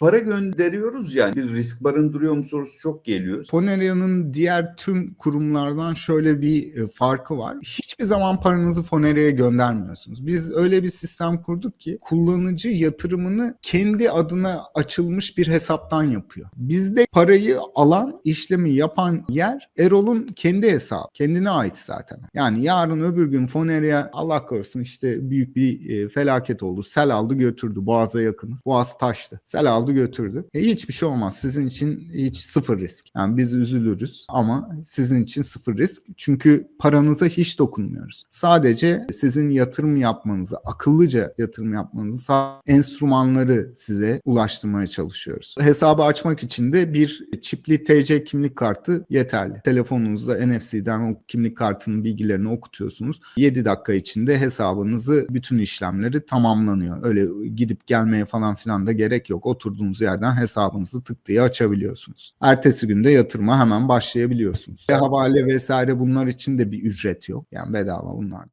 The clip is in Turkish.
Para gönderiyoruz yani bir risk barındırıyor mu sorusu çok geliyor. Foneria'nın diğer tüm kurumlardan şöyle bir e, farkı var. Hiçbir zaman paranızı Foneria'ya göndermiyorsunuz. Biz öyle bir sistem kurduk ki kullanıcı yatırımını kendi adına açılmış bir hesaptan yapıyor. Bizde parayı alan, işlemi yapan yer Erol'un kendi hesabı. Kendine ait zaten. Yani yarın öbür gün Foneria Allah korusun işte büyük bir e, felaket oldu. Sel aldı götürdü. Boğaz'a yakınız. Boğaz taştı. Sel aldı götürdü. E, hiçbir şey olmaz. Sizin için hiç sıfır risk. Yani biz üzülürüz ama sizin için sıfır risk. Çünkü paranıza hiç dokunmuyoruz. Sadece sizin yatırım yapmanızı, akıllıca yatırım yapmanızı enstrümanları size ulaştırmaya çalışıyoruz. Hesabı açmak için de bir çipli TC kimlik kartı yeterli. Telefonunuzda NFC'den o kimlik kartının bilgilerini okutuyorsunuz. 7 dakika içinde hesabınızı bütün işlemleri tamamlanıyor. Öyle gidip gelmeye falan filan da gerek yok. Oturduğunuz yerden hesabınızı tık diye açabiliyorsunuz. Ertesi günde yatırıma hemen başlayabiliyorsunuz. Ve havale vesaire bunlar için de bir ücret yok. Yani bedava bunlar.